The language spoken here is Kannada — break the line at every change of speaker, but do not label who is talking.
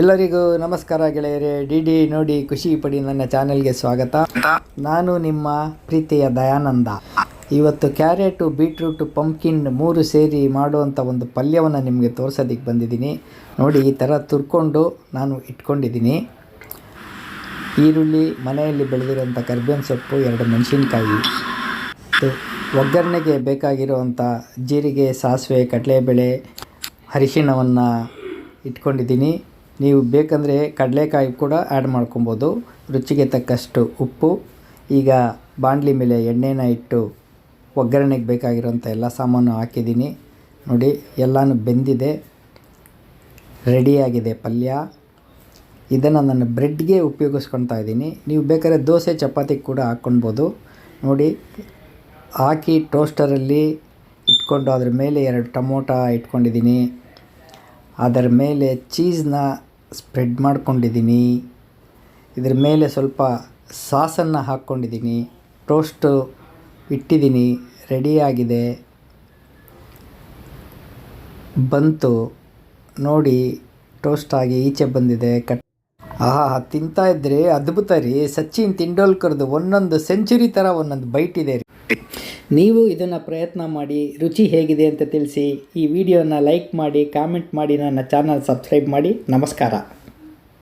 ಎಲ್ಲರಿಗೂ ನಮಸ್ಕಾರ ಗೆಳೆಯರೇ. ಡಿ ಡಿ ನೋಡಿ ಖುಷಿ ಪಡಿ ನನ್ನ ಚಾನೆಲ್ಗೆ ಸ್ವಾಗತ. ನಾನು ನಿಮ್ಮ ಪ್ರೀತಿಯ ದಯಾನಂದ. ಇವತ್ತು ಕ್ಯಾರೆಟು, ಬೀಟ್ರೂಟು, ಪಂಪ್ಕಿನ್ ಮೂರು ಸೇರಿ ಮಾಡುವಂಥ ಒಂದು ಪಲ್ಯವನ್ನು ನಿಮಗೆ ತೋರಿಸೋದಕ್ಕೆ ಬಂದಿದ್ದೀನಿ. ನೋಡಿ, ಈ ಥರ ತುರ್ಕೊಂಡು ನಾನು ಇಟ್ಕೊಂಡಿದ್ದೀನಿ. ಈರುಳ್ಳಿ, ಮನೆಯಲ್ಲಿ ಬೆಳೆದಿರುವಂಥ ಕರ್ಬೇವಿನ ಸೊಪ್ಪು, ಎರಡು ಮೆಣಸಿನ್ಕಾಯಿ. ಒಗ್ಗರಣೆಗೆ ಬೇಕಾಗಿರುವಂಥ ಜೀರಿಗೆ, ಸಾಸಿವೆ, ಕಡಲೆಬೇಳೆ, ಅರಿಶಿಣವನ್ನು ಇಟ್ಕೊಂಡಿದ್ದೀನಿ. ನೀವು ಬೇಕಂದರೆ ಕಡಲೆಕಾಯಿ ಕೂಡ ಆ್ಯಡ್ ಮಾಡ್ಕೊಬೋದು. ರುಚಿಗೆ ತಕ್ಕಷ್ಟು ಉಪ್ಪು. ಈಗ ಬಾಣಲಿ ಮೇಲೆ ಎಣ್ಣೆನ ಇಟ್ಟು ಒಗ್ಗರಣೆಗೆ ಬೇಕಾಗಿರೋಂಥ ಎಲ್ಲ ಸಾಮಾನು ಹಾಕಿದ್ದೀನಿ. ನೋಡಿ, ಎಲ್ಲನೂ ಬೆಂದಿದೆ. ರೆಡಿಯಾಗಿದೆ ಪಲ್ಯ. ಇದನ್ನು ನಾನು ಬ್ರೆಡ್ಗೆ ಉಪಯೋಗಿಸ್ಕೊಳ್ತಾ ಇದ್ದೀನಿ. ನೀವು ಬೇಕಾದ್ರೆ ದೋಸೆ, ಚಪಾತಿ ಕೂಡ ಹಾಕ್ಕೊಳ್ಬೋದು. ನೋಡಿ, ಹಾಕಿ ಟೋಸ್ಟರಲ್ಲಿ ಇಟ್ಕೊಂಡು ಅದ್ರ ಮೇಲೆ ಎರಡು ಟೊಮೋಟ ಇಟ್ಕೊಂಡಿದ್ದೀನಿ. ಅದರ ಮೇಲೆ ಚೀಸ್ನ ಸ್ಪ್ರೆಡ್ ಮಾಡ್ಕೊಂಡಿದ್ದೀನಿ. ಇದ್ರ ಮೇಲೆ ಸ್ವಲ್ಪ ಸಾಸನ್ನು ಹಾಕ್ಕೊಂಡಿದ್ದೀನಿ. ಟೋಸ್ಟು ಇಟ್ಟಿದ್ದೀನಿ. ರೆಡಿಯಾಗಿದೆ ಬಂತು. ನೋಡಿ, ಟೋಸ್ಟ್ ಆಗಿ ಈಚೆ ಬಂದಿದೆ. ಕಟ್ ಆಹಾ, ತಿಂತಾ ಇದ್ರೆ? ಅದ್ಭುತ ರೀ. ಸಚಿನ್ ತಿಂಡೋಲ್ಕರ್ದು ಒಂದೊಂದು ಸೆಂಚುರಿ ಥರ ಒಂದೊಂದು ಬೈಟ್ ಇದೆ ರೀ. ನೀವು ಇದನ್ನು ಪ್ರಯತ್ನ ಮಾಡಿ, ರುಚಿ ಹೇಗಿದೆ ಅಂತ ತಿಳಿಸಿ, ಈ ವಿಡಿಯೋನ ಲೈಕ್ ಮಾಡಿ ಕಾಮೆಂಟ್ ಮಾಡಿ, ನನ್ನ ಚಾನಲ್ ಸಬ್ಸ್ಕ್ರೈಬ್ ಮಾಡಿ. ನಮಸ್ಕಾರ.